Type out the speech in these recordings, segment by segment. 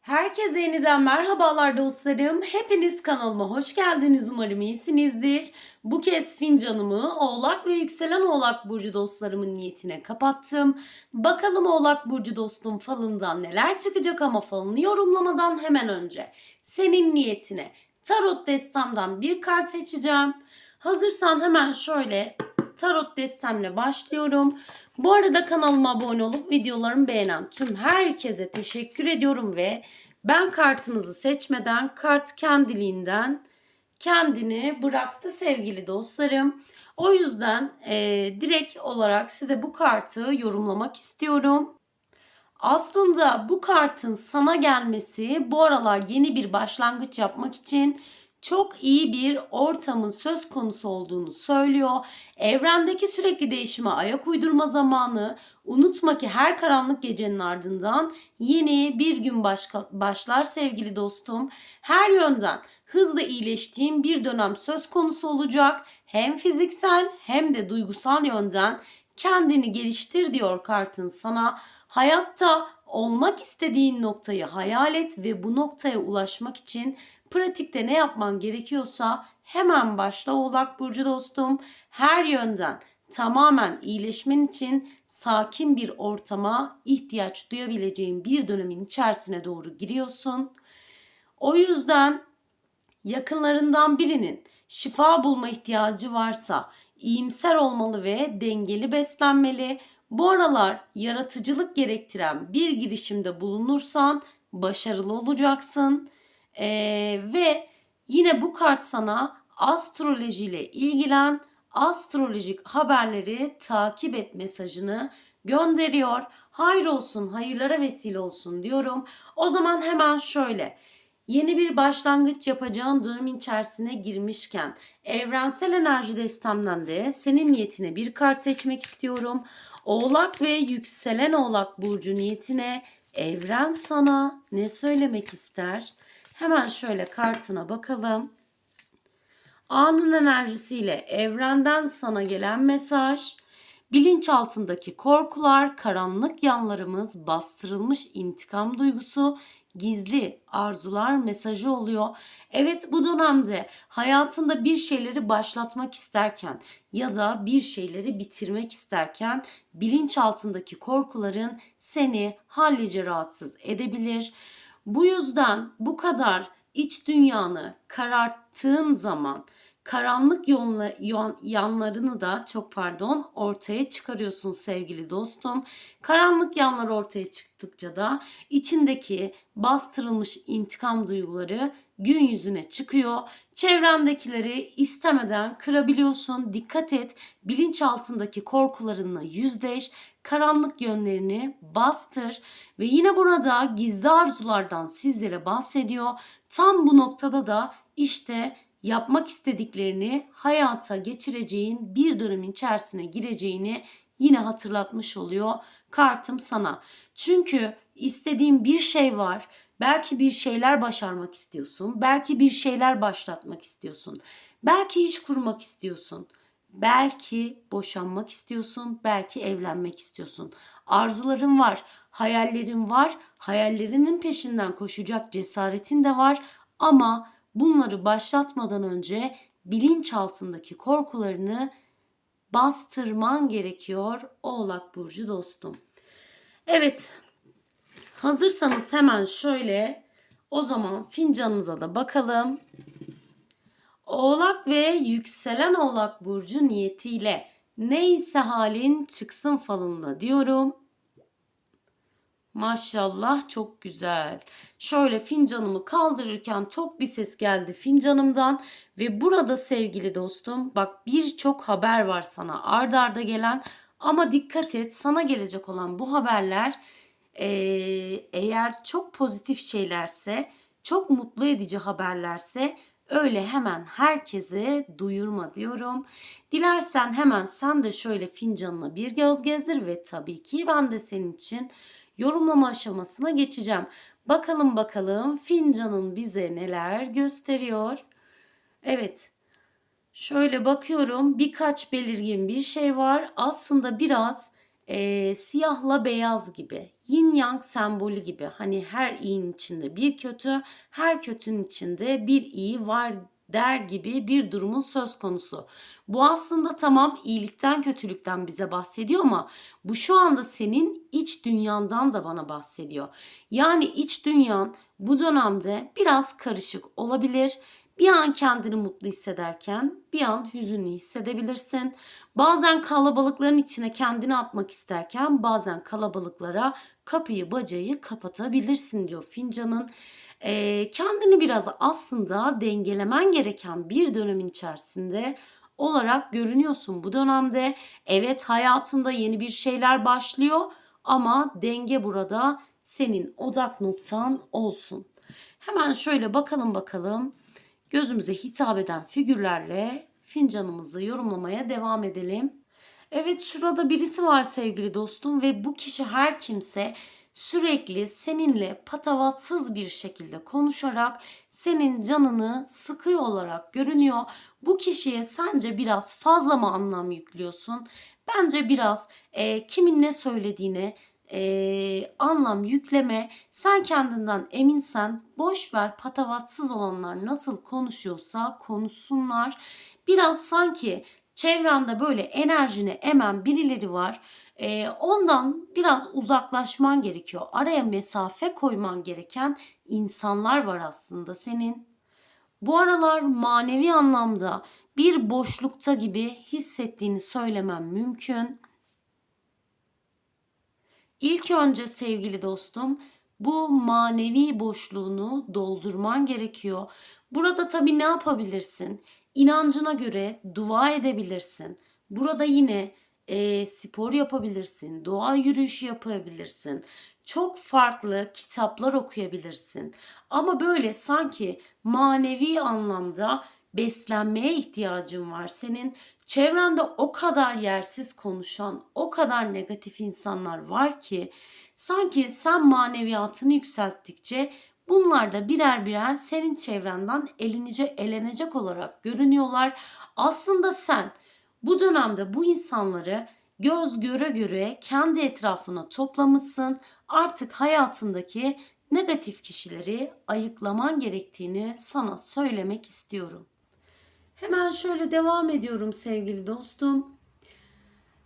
Herkese yeniden merhabalar dostlarım. Hepiniz kanalıma hoş geldiniz. Umarım iyisinizdir. Bu kez fincanımı Oğlak ve Yükselen Oğlak Burcu dostlarımın niyetine kapattım. Bakalım Oğlak Burcu dostum falından neler çıkacak ama falını yorumlamadan hemen önce senin niyetine tarot destamdan bir kart seçeceğim. Hazırsan hemen şöyle tarot destemle başlıyorum. Bu arada kanalıma abone olup videolarımı beğenen tüm herkese teşekkür ediyorum ve ben kartınızı seçmeden kart kendiliğinden kendini bıraktı sevgili dostlarım. O yüzden e, direkt olarak size bu kartı yorumlamak istiyorum. Aslında bu kartın sana gelmesi bu aralar yeni bir başlangıç yapmak için çok iyi bir ortamın söz konusu olduğunu söylüyor. Evrendeki sürekli değişime ayak uydurma zamanı. Unutma ki her karanlık gecenin ardından yeni bir gün başka, başlar sevgili dostum. Her yönden hızla iyileştiğin bir dönem söz konusu olacak. Hem fiziksel hem de duygusal yönden kendini geliştir diyor kartın sana. Hayatta olmak istediğin noktayı hayal et ve bu noktaya ulaşmak için pratikte ne yapman gerekiyorsa hemen başla Oğlak Burcu dostum. Her yönden tamamen iyileşmen için sakin bir ortama ihtiyaç duyabileceğin bir dönemin içerisine doğru giriyorsun. O yüzden yakınlarından birinin şifa bulma ihtiyacı varsa iyimser olmalı ve dengeli beslenmeli. Bu aralar yaratıcılık gerektiren bir girişimde bulunursan başarılı olacaksın. Ee, ve yine bu kart sana astrolojiyle ilgilen, astrolojik haberleri takip et mesajını gönderiyor. Hayır olsun, hayırlara vesile olsun diyorum. O zaman hemen şöyle yeni bir başlangıç yapacağın dönemin içerisine girmişken evrensel enerji destemden de senin niyetine bir kart seçmek istiyorum. Oğlak ve yükselen oğlak burcu niyetine evren sana ne söylemek ister? Hemen şöyle kartına bakalım. Anın enerjisiyle evrenden sana gelen mesaj, bilinçaltındaki korkular, karanlık yanlarımız, bastırılmış intikam duygusu, gizli arzular mesajı oluyor. Evet bu dönemde hayatında bir şeyleri başlatmak isterken ya da bir şeyleri bitirmek isterken bilinçaltındaki korkuların seni hallice rahatsız edebilir. Bu yüzden bu kadar iç dünyanı kararttığın zaman karanlık yonla, yon, yanlarını da çok pardon ortaya çıkarıyorsun sevgili dostum. Karanlık yanlar ortaya çıktıkça da içindeki bastırılmış intikam duyguları gün yüzüne çıkıyor. Çevrendekileri istemeden kırabiliyorsun. Dikkat et. Bilinçaltındaki korkularınla yüzleş. Karanlık yönlerini bastır ve yine burada gizli arzulardan sizlere bahsediyor. Tam bu noktada da işte yapmak istediklerini hayata geçireceğin bir dönemin içerisine gireceğini yine hatırlatmış oluyor kartım sana. Çünkü istediğin bir şey var. Belki bir şeyler başarmak istiyorsun. Belki bir şeyler başlatmak istiyorsun. Belki iş kurmak istiyorsun. Belki boşanmak istiyorsun, belki evlenmek istiyorsun. Arzuların var, hayallerin var, hayallerinin peşinden koşacak cesaretin de var ama bunları başlatmadan önce bilinç altındaki korkularını bastırman gerekiyor Oğlak burcu dostum. Evet. Hazırsanız hemen şöyle o zaman fincanınıza da bakalım. Oğlak ve yükselen Oğlak burcu niyetiyle neyse halin çıksın falında diyorum. Maşallah çok güzel. Şöyle fincanımı kaldırırken tok bir ses geldi fincanımdan ve burada sevgili dostum bak birçok haber var sana ard arda gelen ama dikkat et sana gelecek olan bu haberler ee, eğer çok pozitif şeylerse çok mutlu edici haberlerse öyle hemen herkese duyurma diyorum. Dilersen hemen sen de şöyle fincanına bir göz gezdir ve tabii ki ben de senin için yorumlama aşamasına geçeceğim. Bakalım bakalım fincanın bize neler gösteriyor. Evet. Şöyle bakıyorum birkaç belirgin bir şey var. Aslında biraz e, siyahla beyaz gibi, yin yang sembolü gibi. Hani her iyinin içinde bir kötü, her kötünün içinde bir iyi var der gibi bir durumun söz konusu. Bu aslında tamam iyilikten kötülükten bize bahsediyor ama bu şu anda senin iç dünyandan da bana bahsediyor. Yani iç dünyan bu dönemde biraz karışık olabilir. Bir an kendini mutlu hissederken bir an hüzünlü hissedebilirsin. Bazen kalabalıkların içine kendini atmak isterken bazen kalabalıklara kapıyı bacayı kapatabilirsin diyor fincanın. Ee, kendini biraz aslında dengelemen gereken bir dönemin içerisinde olarak görünüyorsun bu dönemde. Evet hayatında yeni bir şeyler başlıyor ama denge burada senin odak noktan olsun. Hemen şöyle bakalım bakalım gözümüze hitap eden figürlerle fincanımızı yorumlamaya devam edelim. Evet şurada birisi var sevgili dostum ve bu kişi her kimse sürekli seninle patavatsız bir şekilde konuşarak senin canını sıkıyor olarak görünüyor. Bu kişiye sence biraz fazla mı anlam yüklüyorsun? Bence biraz e, kimin ne söylediğine e, anlam yükleme. Sen kendinden eminsen boş ver patavatsız olanlar nasıl konuşuyorsa konuşsunlar. Biraz sanki çevrende böyle enerjini emen birileri var. E, ondan biraz uzaklaşman gerekiyor. Araya mesafe koyman gereken insanlar var aslında senin. Bu aralar manevi anlamda bir boşlukta gibi hissettiğini söylemem mümkün. İlk önce sevgili dostum bu manevi boşluğunu doldurman gerekiyor. Burada tabii ne yapabilirsin? İnancına göre dua edebilirsin. Burada yine e, spor yapabilirsin, doğa yürüyüşü yapabilirsin. Çok farklı kitaplar okuyabilirsin. Ama böyle sanki manevi anlamda beslenmeye ihtiyacın var. Senin çevrende o kadar yersiz konuşan, o kadar negatif insanlar var ki sanki sen maneviyatını yükselttikçe bunlar da birer birer senin çevrenden elinice elenecek olarak görünüyorlar. Aslında sen bu dönemde bu insanları göz göre göre kendi etrafına toplamışsın. Artık hayatındaki negatif kişileri ayıklaman gerektiğini sana söylemek istiyorum. Hemen şöyle devam ediyorum sevgili dostum.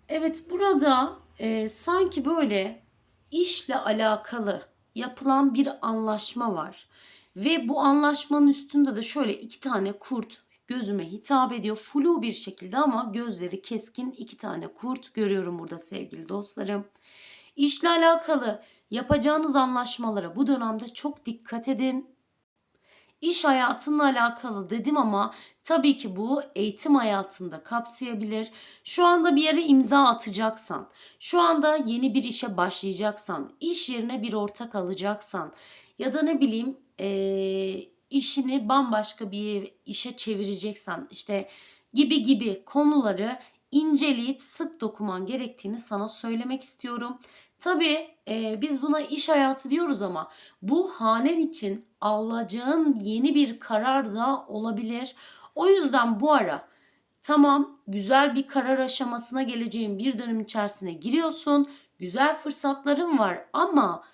Evet burada e, sanki böyle işle alakalı yapılan bir anlaşma var. Ve bu anlaşmanın üstünde de şöyle iki tane kurt gözüme hitap ediyor. Flu bir şekilde ama gözleri keskin iki tane kurt görüyorum burada sevgili dostlarım. İşle alakalı yapacağınız anlaşmalara bu dönemde çok dikkat edin. İş hayatınla alakalı dedim ama tabii ki bu eğitim hayatında kapsayabilir. Şu anda bir yere imza atacaksan, şu anda yeni bir işe başlayacaksan, iş yerine bir ortak alacaksan ya da ne bileyim ee, işini bambaşka bir işe çevireceksen işte gibi gibi konuları inceleyip sık dokuman gerektiğini sana söylemek istiyorum. Tabii e, biz buna iş hayatı diyoruz ama bu hanen için alacağın yeni bir karar da olabilir. O yüzden bu ara tamam güzel bir karar aşamasına geleceğin bir dönem içerisine giriyorsun. Güzel fırsatların var ama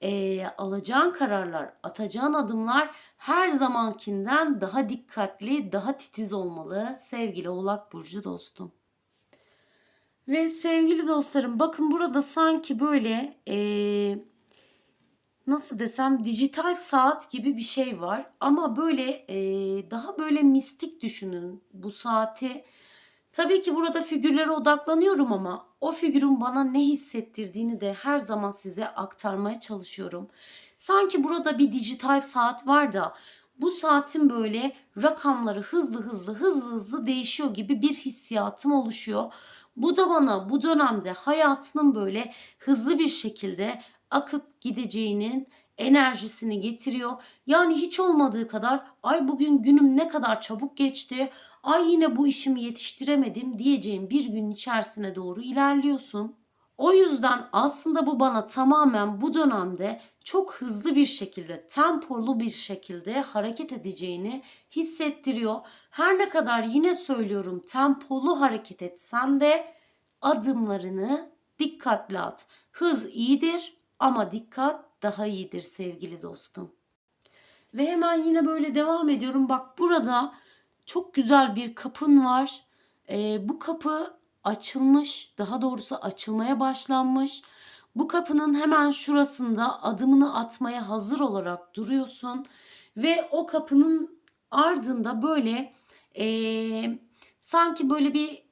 e, alacağın kararlar, atacağın adımlar her zamankinden daha dikkatli, daha titiz olmalı sevgili Oğlak Burcu dostum. Ve sevgili dostlarım bakın burada sanki böyle e, nasıl desem dijital saat gibi bir şey var. Ama böyle e, daha böyle mistik düşünün bu saati. Tabii ki burada figürlere odaklanıyorum ama o figürün bana ne hissettirdiğini de her zaman size aktarmaya çalışıyorum. Sanki burada bir dijital saat var da bu saatin böyle rakamları hızlı hızlı hızlı hızlı değişiyor gibi bir hissiyatım oluşuyor. Bu da bana bu dönemde hayatının böyle hızlı bir şekilde akıp gideceğinin enerjisini getiriyor. Yani hiç olmadığı kadar ay bugün günüm ne kadar çabuk geçti. Ay yine bu işimi yetiştiremedim diyeceğim bir gün içerisine doğru ilerliyorsun. O yüzden aslında bu bana tamamen bu dönemde çok hızlı bir şekilde, tempolu bir şekilde hareket edeceğini hissettiriyor. Her ne kadar yine söylüyorum tempolu hareket etsen de adımlarını dikkatli at. Hız iyidir ama dikkat daha iyidir sevgili dostum. Ve hemen yine böyle devam ediyorum. Bak burada çok güzel bir kapın var. Ee, bu kapı açılmış, daha doğrusu açılmaya başlanmış. Bu kapının hemen şurasında adımını atmaya hazır olarak duruyorsun ve o kapının ardında böyle eee, sanki böyle bir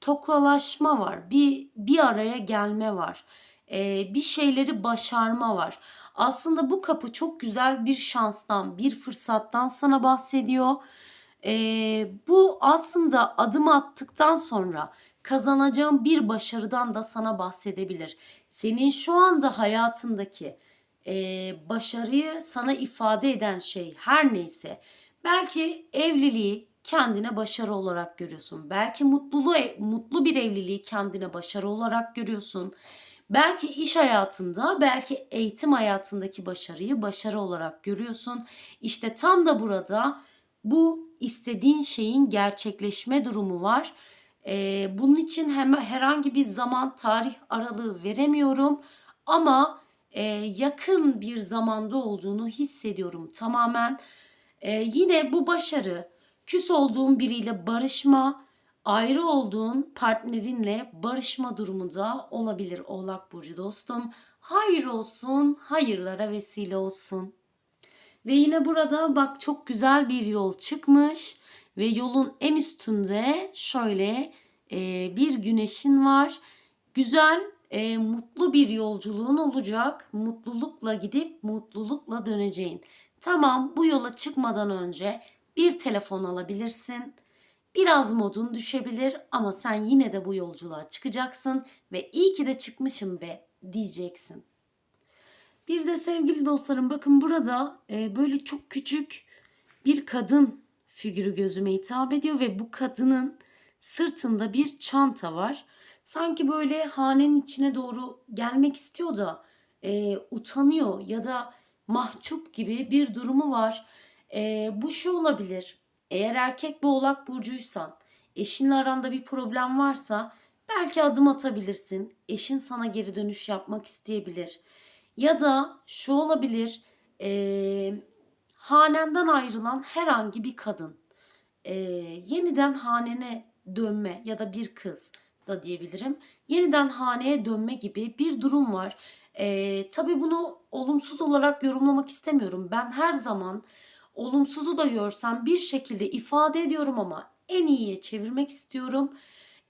tokalaşma var, bir bir araya gelme var, Eee, bir şeyleri başarma var. Aslında bu kapı çok güzel bir şanstan, bir fırsattan sana bahsediyor. Eee, bu aslında adım attıktan sonra kazanacağın bir başarıdan da sana bahsedebilir. Senin şu anda hayatındaki eee, başarıyı sana ifade eden şey her neyse, belki evliliği kendine başarı olarak görüyorsun. Belki mutluluğu mutlu bir evliliği kendine başarı olarak görüyorsun. Belki iş hayatında, belki eğitim hayatındaki başarıyı başarı olarak görüyorsun. İşte tam da burada bu istediğin şeyin gerçekleşme durumu var. Ee, bunun için hemen herhangi bir zaman tarih aralığı veremiyorum ama e, yakın bir zamanda olduğunu hissediyorum tamamen. Ee, yine bu başarı küs olduğun biriyle barışma, ayrı olduğun partnerinle barışma durumu da olabilir Oğlak Burcu dostum. Hayır olsun, hayırlara vesile olsun. Ve yine burada bak çok güzel bir yol çıkmış ve yolun en üstünde şöyle e, bir güneşin var. Güzel, e, mutlu bir yolculuğun olacak. Mutlulukla gidip mutlulukla döneceğin. Tamam, bu yola çıkmadan önce bir telefon alabilirsin. Biraz modun düşebilir ama sen yine de bu yolculuğa çıkacaksın ve iyi ki de çıkmışım be diyeceksin. Bir de sevgili dostlarım bakın burada e, böyle çok küçük bir kadın figürü gözüme hitap ediyor ve bu kadının sırtında bir çanta var. Sanki böyle hanenin içine doğru gelmek istiyor da e, utanıyor ya da mahcup gibi bir durumu var. E, bu şu olabilir. Eğer erkek bir oğlak burcuysan, eşinle aranda bir problem varsa belki adım atabilirsin. Eşin sana geri dönüş yapmak isteyebilir. Ya da şu olabilir. E, hanenden ayrılan herhangi bir kadın e, yeniden hanene dönme ya da bir kız da diyebilirim. Yeniden haneye dönme gibi bir durum var. E, tabii bunu olumsuz olarak yorumlamak istemiyorum. Ben her zaman olumsuzu da görsem bir şekilde ifade ediyorum ama en iyiye çevirmek istiyorum.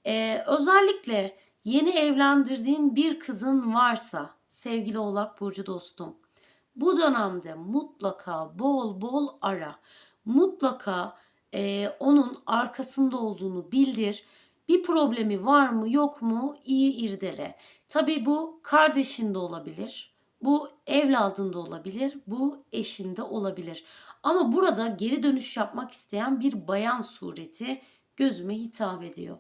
E, özellikle yeni evlendirdiğin bir kızın varsa sevgili Oğlak Burcu dostum. Bu dönemde mutlaka bol bol ara. Mutlaka e, onun arkasında olduğunu bildir. Bir problemi var mı yok mu iyi irdele. Tabi bu kardeşinde olabilir. Bu evladında olabilir. Bu eşinde olabilir. Ama burada geri dönüş yapmak isteyen bir bayan sureti gözüme hitap ediyor.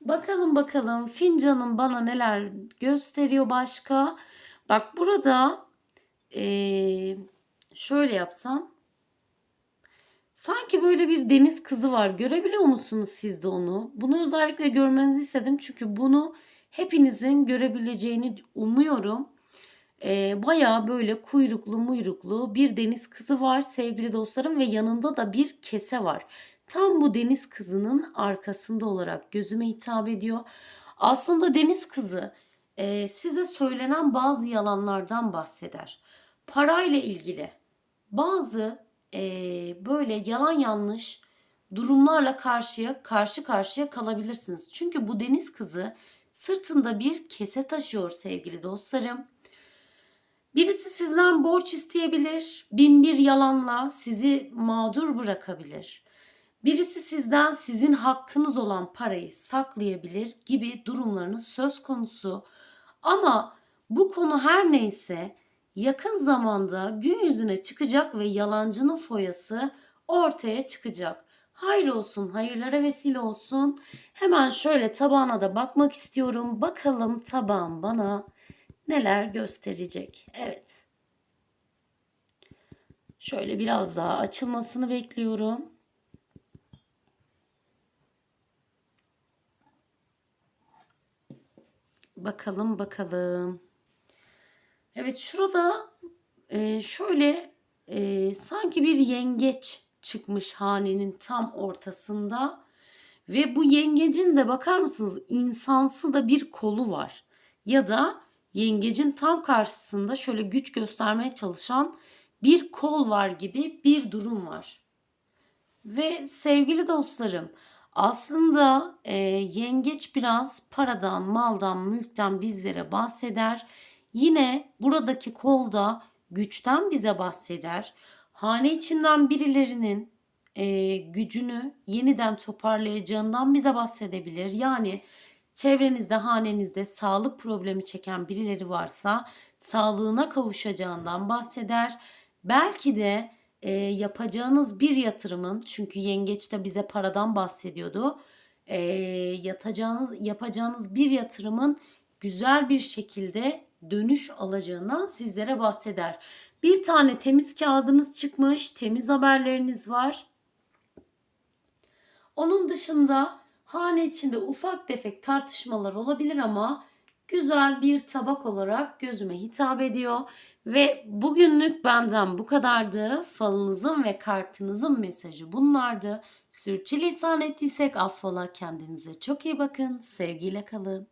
Bakalım bakalım fincanım bana neler gösteriyor başka. Bak burada ee, şöyle yapsam. Sanki böyle bir deniz kızı var. Görebiliyor musunuz siz de onu? Bunu özellikle görmenizi istedim. Çünkü bunu hepinizin görebileceğini umuyorum. Ee, bayağı böyle kuyruklu muyruklu bir deniz kızı var sevgili dostlarım ve yanında da bir kese var. Tam bu deniz kızının arkasında olarak gözüme hitap ediyor. Aslında deniz kızı e, size söylenen bazı yalanlardan bahseder. Parayla ilgili bazı e, böyle yalan yanlış durumlarla karşıya karşı karşıya kalabilirsiniz. Çünkü bu deniz kızı sırtında bir kese taşıyor sevgili dostlarım. Birisi sizden borç isteyebilir, bin bir yalanla sizi mağdur bırakabilir. Birisi sizden sizin hakkınız olan parayı saklayabilir gibi durumlarınız söz konusu. Ama bu konu her neyse yakın zamanda gün yüzüne çıkacak ve yalancının foyası ortaya çıkacak. Hayır olsun, hayırlara vesile olsun. Hemen şöyle tabağına da bakmak istiyorum. Bakalım tabağım bana neler gösterecek. Evet. Şöyle biraz daha açılmasını bekliyorum. Bakalım bakalım. Evet şurada e, şöyle e, sanki bir yengeç çıkmış hanenin tam ortasında. Ve bu yengecin de bakar mısınız insansı da bir kolu var. Ya da yengecin tam karşısında şöyle güç göstermeye çalışan bir kol var gibi bir durum var. Ve sevgili dostlarım aslında e, yengeç biraz paradan, maldan, mülkten bizlere bahseder. Yine buradaki kolda güçten bize bahseder. Hane içinden birilerinin e, gücünü yeniden toparlayacağından bize bahsedebilir. Yani çevrenizde, hanenizde sağlık problemi çeken birileri varsa sağlığına kavuşacağından bahseder. Belki de e, yapacağınız bir yatırımın çünkü yengeç de bize paradan bahsediyordu. E, yatacağınız yapacağınız bir yatırımın güzel bir şekilde dönüş alacağından sizlere bahseder. Bir tane temiz kağıdınız çıkmış, temiz haberleriniz var. Onun dışında hane içinde ufak tefek tartışmalar olabilir ama güzel bir tabak olarak gözüme hitap ediyor. Ve bugünlük benden bu kadardı. Falınızın ve kartınızın mesajı bunlardı. Sürçülisan ettiysek affola kendinize çok iyi bakın. Sevgiyle kalın.